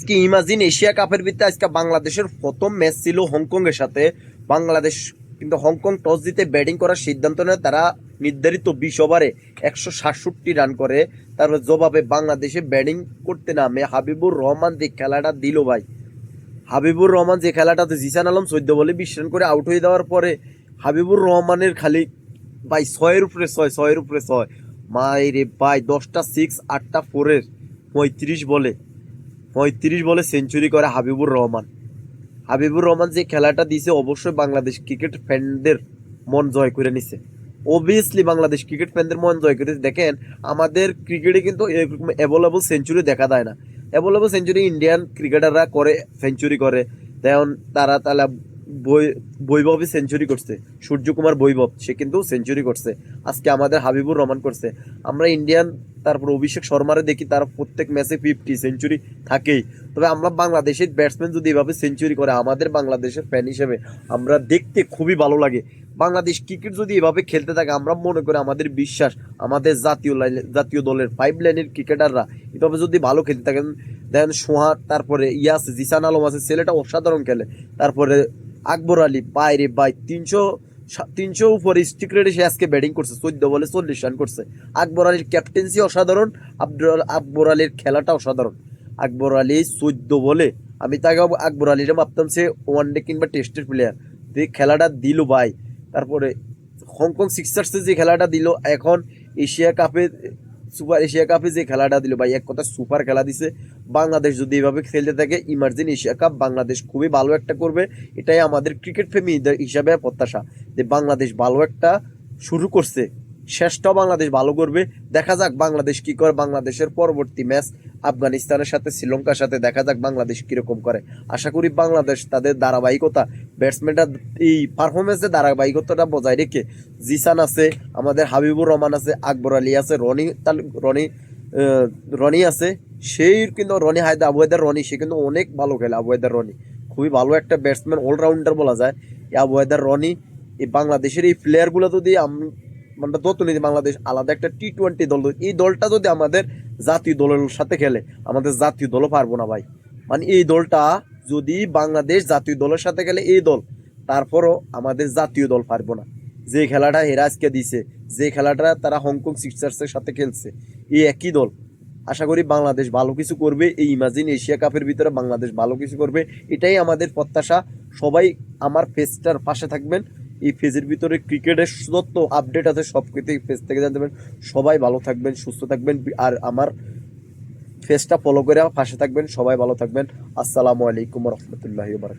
আজকে imagine Asia কাপের ভিতরে আজকে বাংলাদেশের প্রথম ম্যাচ ছিল হংকং এর সাথে। বাংলাদেশ কিন্তু হংকং টস জিতে ব্যাটিং করার সিদ্ধান্ত নেয়। তারা নির্ধারিত বিশ ওভারে একশো সাতষট্টি রান করে। তারপর জবাবে বাংলাদেশে ব্যাটিং করতে নামে হাবিবুর রহমান যে খেলাটা দিল ভাই। হাবিবুর রহমান যে খেলাটাতে জিসান আলম চোদ্দ বলে বিশ রান করে আউট হয়ে দেওয়ার পরে হাবিবুর রহমানের খালি ভাই ছয়ের উপরে ছয়, ছয়ের উপরে ছয়। মাই রে ভাই, দশটা সিক্স আটটা ফোরের পঁয়ত্রিশ বলে। পঁয়ত্রিশ বলে সেঞ্চুরি করে হাবিবুর রহমান। হাবিবুর রহমান যে খেলাটা দিয়েছে অবশ্যই বাংলাদেশ ক্রিকেট ফ্যানদের মন জয় করে নিছে। অবভিয়াসলি বাংলাদেশ ক্রিকেট ফ্যানদের মন জয় করে দেখেন, আমাদের ক্রিকেটে কিন্তু এরকম অ্যাভেলেবল সেঞ্চুরি দেখা যায় না। অ্যাভেলেবল সেঞ্চুরি ইন্ডিয়ান ক্রিকেটাররা করে সেঞ্চুরি করে। যেমন তারা বৈ- বৈভবই সেঞ্চুরি করছে। সূর্যকুমার বৈভব, সে কিন্তু সেঞ্চুরি করছে। আজকে আমাদের হাবিবুর রহমান করছে। আমরা ইন্ডিয়ান তারপর অভিষেক শর্মারে দেখি তার প্রত্যেক ম্যাচে ফিফটি সেঞ্চুরি থাকেই। তবে আমরা বাংলাদেশের ব্যাটসম্যান যদি এভাবে সেঞ্চুরি করে, আমাদের বাংলাদেশের ফ্যান হিসেবে আমরা দেখতে খুবই ভালো লাগে। বাংলাদেশ ক্রিকেট যদি এভাবে খেলতে থাকে, আমরা মনে করি আমাদের বিশ্বাস, আমাদের জাতীয় জাতীয় দলের ফাইভ লাইনের ক্রিকেটাররা এভাবে যদি ভালো খেলতে থাকেন, দেন সোহাগ, তারপরে ইয়াস, জিসান আলম আছে, ছেলেটা অসাধারণ খেলে। তারপরে আকবর আলী, বাইরে বাই তিনশো তিনশো উপরে স্টিক রেটে সে আজকে ব্যাটিং করছে, চোদ্দ বলে চল্লিশ রান করছে। আকবর আলীর ক্যাপ্টেন্সি অসাধারণ আব্দুল আকবর আলীর খেলাটা অসাধারণ। আকবর আলী চোদ্দ বলে, আমি তাকে আকবর আলীরা ভাবতাম সে ওয়ান ডে কিংবা টেস্টের প্লেয়ার যে খেলাটা দিল ভাই। তারপরে হংকং সিক্সার্সে যে খেলাটা দিল, এখন এশিয়া কাপে সুপার এশিয়া কাপে যে খেলাটা দিল ভাই, এক কথা সুপার খেলা দিছে। বাংলাদেশ যদি এভাবে খেলতে থাকে, ইমার্জিন এশিয়া কাপ বাংলাদেশ খুবই ভালো একটা করবে। এটাই আমাদের ক্রিকেট প্রেমীদের হিসাবে প্রত্যাশা যে বাংলাদেশ ভালো একটা শুরু করছে। শেষটাও বাংলাদেশ ভালো করবে। দেখা যাক বাংলাদেশ কি করে। বাংলাদেশের পরবর্তী ম্যাচ আফগানিস্তানের সাথে শ্রীলঙ্কার সাথে। দেখা যাক বাংলাদেশ কীরকম করে। আশা করি বাংলাদেশ তাদের ধারাবাহিকতা ব্যাটসম্যানটা এই পারফরমেন্সের ধারাবাহিকতাটা বজায় রেখে জিসান আছে, আমাদের হাবিবুর রহমান আছে, আকবর আলী আছে, রনি তাল, রনি রনি আছে। সেই কিন্তু রনি হায়দা আবুয়েদার রনি, সে কিন্তু অনেক ভালো খেলে আবুয়েদার রনি। খুবই ভালো একটা ব্যাটসম্যান অলরাউন্ডার বলা যায়। আবুয়েদার রনি, এই বাংলাদেশের এই প্লেয়ারগুলো যদি মানে তত নিতে বাংলাদেশ আলাদা একটা টি টোয়েন্টি দল এই দলটা যদি আমাদের জাতীয় দলের সাথে খেলে, আমাদের জাতীয় দলও পারব না ভাই। মানে এই দলটা যদি বাংলাদেশ জাতীয় দলের সাথে খেলে, এই দল, তারপরও আমাদের জাতীয় দল পারব না। যে খেলাটা হেরা আজকে দিছে, যে খেলাটা তারা হংকং সিক্সার্সের সাথে খেলছে, এই একই দল। আশা করি বাংলাদেশ ভালো কিছু করবে, এই ইমাজিন এশিয়া কাপের ভিতরে বাংলাদেশ ভালো কিছু করবে, এটাই আমাদের প্রত্যাশা। সবাই আমার ফেসটার পাশে থাকবেন। এই ফেজের ভিতরে ক্রিকেটের যত আপডেট আছে সব কিছু ফেজ থেকে জানতে পারেন সবাই ভালো থাকবেন, সুস্থ থাকবেন, আর আমার ফেজটা ফলো করে পাশে থাকবেন, সবাই ভালো থাকবেন। আসসালামু আলাইকুম রহমতুল্লাহ বারকাত